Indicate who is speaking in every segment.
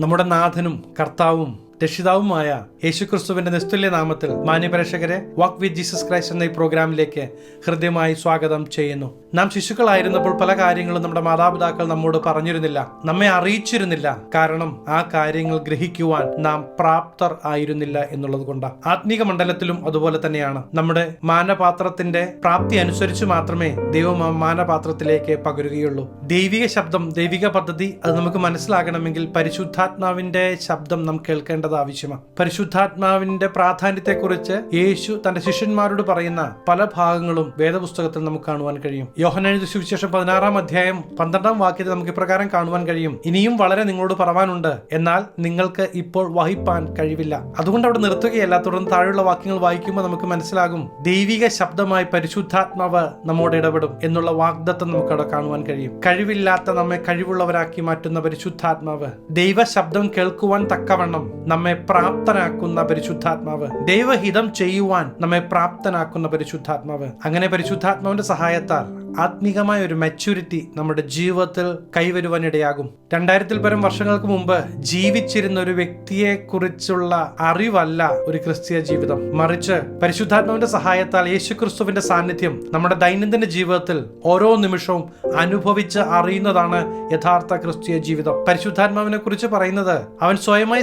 Speaker 1: നമ്മുടെ നാഥനും കർത്താവും രക്ഷിതാവുമായ യേശുക്രിസ്തുവിന്റെ നിസ്തുല്യ നാമത്തിൽ മാന്യപ്രേക്ഷകരെ വാക്ക് വിത്ത് ജീസസ് ക്രൈസ്റ്റ് എന്ന ഈ പ്രോഗ്രാമിലേക്ക് ഹൃദ്യമായി സ്വാഗതം ചെയ്യുന്നു. നാം ശിശുക്കളായിരുന്നപ്പോൾ പല കാര്യങ്ങളും നമ്മുടെ മാതാപിതാക്കൾ നമ്മോട് പറഞ്ഞിരുന്നില്ല നമ്മെ അറിയിച്ചിരുന്നില്ല. കാരണം ആ കാര്യങ്ങൾ ഗ്രഹിക്കുവാൻ നാം പ്രാപ്തർ ആയിരുന്നില്ല എന്നുള്ളത് കൊണ്ടാണ് ആത്മീക മണ്ഡലത്തിലും അതുപോലെ തന്നെയാണ്. നമ്മുടെ മാനപാത്രത്തിന്റെ പ്രാപ്തി അനുസരിച്ച് മാത്രമേ ദൈവം ആ മാനപാത്രത്തിലേക്ക് പകരുകയുള്ളൂ. ദൈവിക ശബ്ദം ദൈവിക പദ്ധതി അത് നമുക്ക് മനസ്സിലാകണമെങ്കിൽ പരിശുദ്ധാത്മാവിന്റെ ശബ്ദം നാം കേൾക്കേണ്ടത് ആവശ്യമാണ് പരിശുദ്ധാത്മാവിന്റെ പ്രാധാന്യത്തെക്കുറിച്ച് യേശു തന്റെ ശിഷ്യന്മാരോട് പറയുന്ന പല ഭാഗങ്ങളും വേദപുസ്തകത്തിൽ നമുക്ക് കാണുവാൻ കഴിയും. യോഹനെഴുതി സുവിശേഷം പതിനാറാം അധ്യായം പന്ത്രണ്ടാം വാക്യത്തിൽ നമുക്ക് ഇപ്രകാരം കാണുവാൻ കഴിയും. ഇനിയും വളരെ നിങ്ങളോട് പറവാനുണ്ട്. എന്നാൽ നിങ്ങൾക്ക് ഇപ്പോൾ വഹിപ്പാൻ കഴിവില്ല. അതുകൊണ്ട് അവിടെ നിർത്തുകയല്ല. തുടർന്ന് താഴെയുള്ള വാക്യങ്ങൾ വായിക്കുമ്പോൾ നമുക്ക് മനസ്സിലാകും. ദൈവിക ശബ്ദമായി പരിശുദ്ധാത്മാവ് നമ്മോട് ഇടപെടും എന്നുള്ള വാഗ്ദത്തം നമുക്ക് അവിടെ കാണുവാൻ കഴിയും. കഴിവില്ലാത്ത നമ്മെ കഴിവുള്ളവരാക്കി മാറ്റുന്ന പരിശുദ്ധാത്മാവ്. ദൈവ ശബ്ദം കേൾക്കുവാൻ തക്കവണ്ണം നമ്മെ പ്രാപ്തനാക്കുന്ന പരിശുദ്ധാത്മാവ്. ദൈവഹിതം ചെയ്യുവാൻ നമ്മെ പ്രാപ്തനാക്കുന്ന പരിശുദ്ധാത്മാവ്. അങ്ങനെ പരിശുദ്ധാത്മാവിന്റെ സഹായത്താൽ ആത്മീകമായ ഒരു മെച്യൂരിറ്റി നമ്മുടെ ജീവിതത്തിൽ കൈവരുവാൻ ഇടയാകും. രണ്ടായിരത്തിൽ പരം വർഷങ്ങൾക്ക് മുമ്പ് ജീവിച്ചിരുന്ന ഒരു വ്യക്തിയെ കുറിച്ചുള്ള അറിവല്ല ഒരു ക്രിസ്തീയ ജീവിതം. മറിച്ച് പരിശുദ്ധാത്മാവിന്റെ സഹായത്താൽ യേശു ക്രിസ്തുവിന്റെ സാന്നിധ്യം നമ്മുടെ ദൈനംദിന ജീവിതത്തിൽ ഓരോ നിമിഷവും അനുഭവിച്ച് അറിയുന്നതാണ് യഥാർത്ഥ ക്രിസ്തീയ ജീവിതം. പരിശുദ്ധാത്മാവിനെ കുറിച്ച് പറയുന്നത് അവൻ സ്വയമായി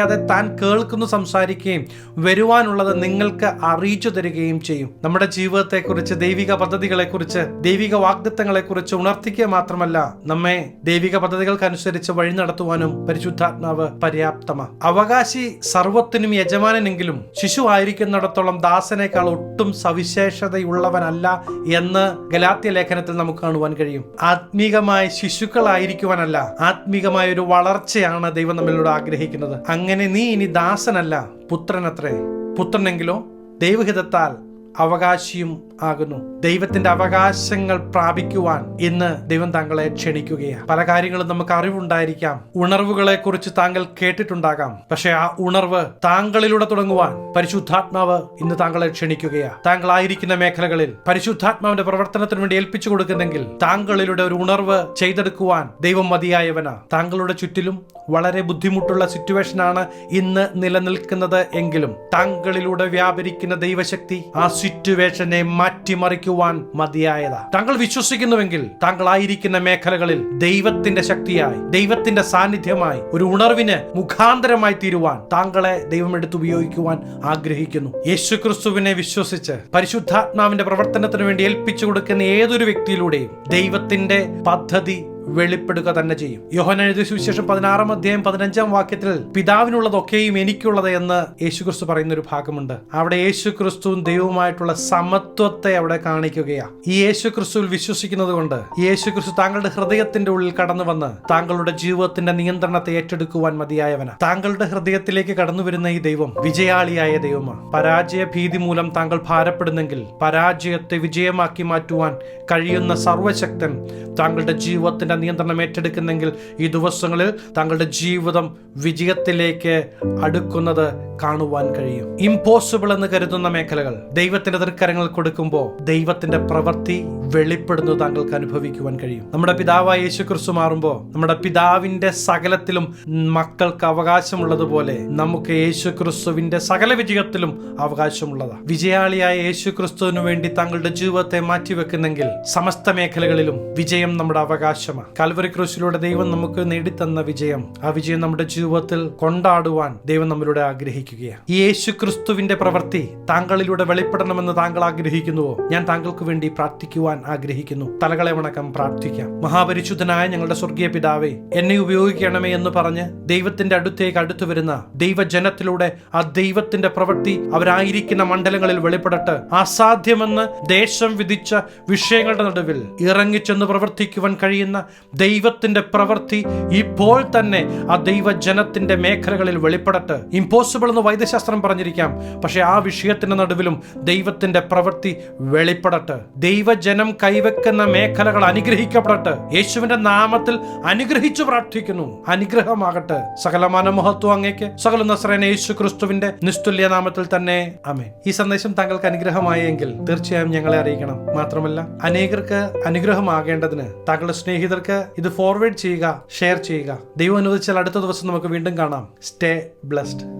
Speaker 1: സംസാരിക്കാതെ താൻ കേൾക്കുന്നു സംസാരിക്കുകയും വരുവാനുള്ളത് നിങ്ങൾക്ക് അറിയിച്ചു തരികയും ചെയ്യും. നമ്മുടെ ജീവിതത്തെക്കുറിച്ച് ദൈവിക പദ്ധതികളെക്കുറിച്ച് ദൈവിക വാഗ്ദത്തങ്ങളെക്കുറിച്ച് ഉണർത്തിക്കുക മാത്രമല്ല നമ്മെ ദൈവിക പദ്ധതികൾക്കനുസരിച്ച് വഴി നടത്തുവാനും പരിശുദ്ധാത്മാവ് പര്യാപ്തമാണ് അവകാശി സർവത്തിനും യജമാനെങ്കിലും ശിശു ആയിരിക്കുന്നിടത്തോളം ദാസനേക്കാൾ ഒട്ടും സവിശേഷതയുള്ളവനല്ല എന്ന് ഗലാത്യ ലേഖനത്തിൽ നമുക്ക് കാണുവാൻ കഴിയും. ആത്മീകമായ ശിശുക്കളായിരിക്കുവാനല്ല ആത്മീകമായ ഒരു വളർച്ചയാണ് ദൈവം നമ്മളിലൂടെ ആഗ്രഹിക്കുന്നത്. അങ്ങനെ നീ ഇനി ദാസനല്ല പുത്രനത്രേ. പുത്രനെങ്കിലോ ദൈവഹിതത്താൽ അവകാശിയും ആകുന്നു. ദൈവത്തിന്റെ അവകാശങ്ങൾ പ്രാപിക്കുവാൻ ഇന്ന് ദൈവം താങ്കളെ ക്ഷണിക്കുകയാണ്. പല കാര്യങ്ങളും നമുക്ക് അറിവുണ്ടായിരിക്കാം. ഉണർവുകളെ കുറിച്ച് താങ്കൾ കേട്ടിട്ടുണ്ടാകാം. പക്ഷെ ആ ഉണർവ് താങ്കളിലൂടെ തുടങ്ങുവാൻ പരിശുദ്ധാത്മാവ് ഇന്ന് താങ്കളെ ക്ഷണിക്കുകയാണ്. താങ്കളായിരിക്കുന്ന മേഖലകളിൽ പരിശുദ്ധാത്മാവിന്റെ പ്രവർത്തനത്തിന് വേണ്ടി ഏൽപ്പിച്ചു കൊടുക്കുന്നെങ്കിൽ താങ്കളിലൂടെ ഒരു ഉണർവ് ചെയ്തെടുക്കുവാൻ ദൈവം മതിയായവനാ. താങ്കളുടെ ചുറ്റിലും വളരെ ബുദ്ധിമുട്ടുള്ള സിറ്റുവേഷനാണ് ഇന്ന് നിലനിൽക്കുന്നത് എങ്കിലും താങ്കളിലൂടെ വ്യാപരിക്കുന്ന ദൈവശക്തി ആ സിറ്റുവേഷനെ മാറ്റിമറിക്കുവാൻ മതിയായതാ. താങ്കൾ വിശ്വസിക്കുന്നുവെങ്കിൽ താങ്കളായിരിക്കുന്ന മേഖലകളിൽ ദൈവത്തിന്റെ ശക്തിയായി ദൈവത്തിന്റെ സാന്നിധ്യമായി ഒരു ഉണർവിന് മുഖാന്തരമായി തീരുവാൻ താങ്കളെ ദൈവം എടുത്ത് ഉപയോഗിക്കുവാൻ ആഗ്രഹിക്കുന്നു. യേശു ക്രിസ്തുവിനെ വിശ്വസിച്ച് പരിശുദ്ധാത്മാവിന്റെ പ്രവർത്തനത്തിന് വേണ്ടി ഏൽപ്പിച്ചു കൊടുക്കുന്ന ഏതൊരു വ്യക്തിയിലൂടെയും ദൈവത്തിന്റെ പദ്ധതി വെളിപ്പെടുക തന്നെ ചെയ്യും. യോഹന എഴുതിയ സുവിശേഷം പതിനാറാം അധ്യായം പതിനഞ്ചാം വാക്യത്തിൽ പിതാവിനുള്ളതൊക്കെയും എനിക്കുള്ളത് എന്ന് യേശുക്രിസ്തു പറയുന്ന ഒരു ഭാഗമുണ്ട്. അവിടെ യേശുക്രിസ്തുവും ദൈവവുമായിട്ടുള്ള സമത്വത്തെ അവിടെ കാണിക്കുകയാണ് ഈ യേശുക്രിസ്തുവിൽ വിശ്വസിക്കുന്നത് കൊണ്ട് യേശുക്രിസ്തു താങ്കളുടെ ഹൃദയത്തിന്റെ ഉള്ളിൽ കടന്നു വന്ന് താങ്കളുടെ ജീവിതത്തിന്റെ നിയന്ത്രണത്തെ ഏറ്റെടുക്കുവാൻ മതിയായവന. താങ്കളുടെ ഹൃദയത്തിലേക്ക് കടന്നു വരുന്ന ഈ ദൈവം വിജയാളിയായ ദൈവമാണ് പരാജയ ഭീതി മൂലം താങ്കൾ ഭാരപ്പെടുന്നെങ്കിൽ പരാജയത്തെ വിജയമാക്കി മാറ്റുവാൻ കഴിയുന്ന സർവശക്തൻ താങ്കളുടെ ജീവിതത്തിന്റെ നിയന്ത്രണം ഏറ്റെടുക്കുന്നെങ്കിൽ ഈ ദിവസങ്ങളിൽ താങ്കളുടെ ജീവിതം വിജയത്തിലേക്ക് അടുക്കുന്നത് കാണുവാൻ കഴിയും. ഇമ്പോസിബിൾ എന്ന് കരുതുന്ന മേഖലകൾ ദൈവത്തിന്റെ തൃക്കരങ്ങൾ കൊടുക്കുമ്പോൾ ദൈവത്തിന്റെ പ്രവൃത്തി വെളിപ്പെടുന്നു താങ്കൾക്ക് അനുഭവിക്കുവാൻ കഴിയും. നമ്മുടെ പിതാവായ യേശു ക്രിസ്തു മാറുമ്പോൾ നമ്മുടെ പിതാവിന്റെ സകലത്തിലും മക്കൾക്ക് അവകാശമുള്ളതുപോലെ നമുക്ക് യേശു ക്രിസ്തുവിന്റെ സകല വിജയത്തിലും അവകാശമുള്ളതാണ് വിജയാളിയായ യേശു ക്രിസ്തുവിന് വേണ്ടി താങ്കളുടെ ജീവിതത്തെ മാറ്റിവെക്കുന്നെങ്കിൽ സമസ്ത മേഖലകളിലും വിജയം നമ്മുടെ അവകാശമാണ്. കാൽവറി ക്രൂശിലൂടെ ദൈവം നമുക്ക് നേടിത്തന്ന വിജയം ആ വിജയം നമ്മുടെ ജീവിതത്തിൽ കൊണ്ടാടുവാൻ ദൈവം നമ്മളിലൂടെ ആഗ്രഹിക്കുകയാണ്. യേശു ക്രിസ്തുവിന്റെ പ്രവൃത്തി താങ്കളിലൂടെ വെളിപ്പെടണമെന്ന് താങ്കൾ ആഗ്രഹിക്കുന്നുവോ? ഞാൻ താങ്കൾക്ക് വേണ്ടി പ്രാർത്ഥിക്കുവാൻ ആഗ്രഹിക്കുന്നു. തലകളെ വണക്കം പ്രാർത്ഥിക്കാം. മഹാപരിശുദ്ധനായ ഞങ്ങളുടെ സ്വർഗീയ പിതാവേ എന്നെ ഉപയോഗിക്കണമേ എന്ന് പറഞ്ഞ് ദൈവത്തിന്റെ അടുത്തേക്ക് അടുത്തു വരുന്ന ദൈവജനത്തിലൂടെ ആ ദൈവത്തിന്റെ പ്രവൃത്തി അവരായിരിക്കുന്ന മണ്ഡലങ്ങളിൽ വെളിപ്പെടട്ടെ. അസാധ്യമെന്ന് ദേശം വിധിച്ച വിഷയങ്ങളുടെ നടുവിൽ ഇറങ്ങിച്ചെന്ന് പ്രവർത്തിക്കുവാൻ കഴിയുന്ന ദൈവത്തിന്റെ പ്രവൃത്തി ഇപ്പോൾ തന്നെ ആ ദൈവജനത്തിന്റെ മേഖലകളിൽ വെളിപ്പെടട്ടെ. ഇമ്പോസിബിൾ എന്ന് വൈദ്യശാസ്ത്രം പറഞ്ഞിരിക്കാം. പക്ഷെ ആ വിഷയത്തിന്റെ നടുവിലും ദൈവത്തിന്റെ പ്രവൃത്തി വെളിപ്പെടട്ടെ. ദൈവജനം കൈവെക്കുന്ന മേഖലകൾ അനുഗ്രഹിക്കപ്പെടട്ടെ. യേശുവിന്റെ നാമത്തിൽ അനുഗ്രഹിച്ചു പ്രാർത്ഥിക്കുന്നു. അനുഗ്രഹമാകട്ടെ. സകലമാന മഹത്വം അങ്ങേക്ക്. സകല നസ്രേന യേശു ക്രിസ്തുവിന്റെ നിസ്തുല്യ നാമത്തിൽ തന്നെ. അമേ ഈ സന്ദേശം താങ്കൾക്ക് അനുഗ്രഹമായെങ്കിൽ തീർച്ചയായും ഞങ്ങളെ അറിയിക്കണം. മാത്രമല്ല അനേകർക്ക് അനുഗ്രഹമാകേണ്ടതിന് താങ്കളുടെ സ്നേഹിതർക്ക് ഇത് ഫോർവേഡ് ചെയ്യുക ഷെയർ ചെയ്യുക. ദൈവം അനുവദിച്ചാൽ അടുത്ത ദിവസം നമുക്ക് വീണ്ടും കാണാം. Stay blessed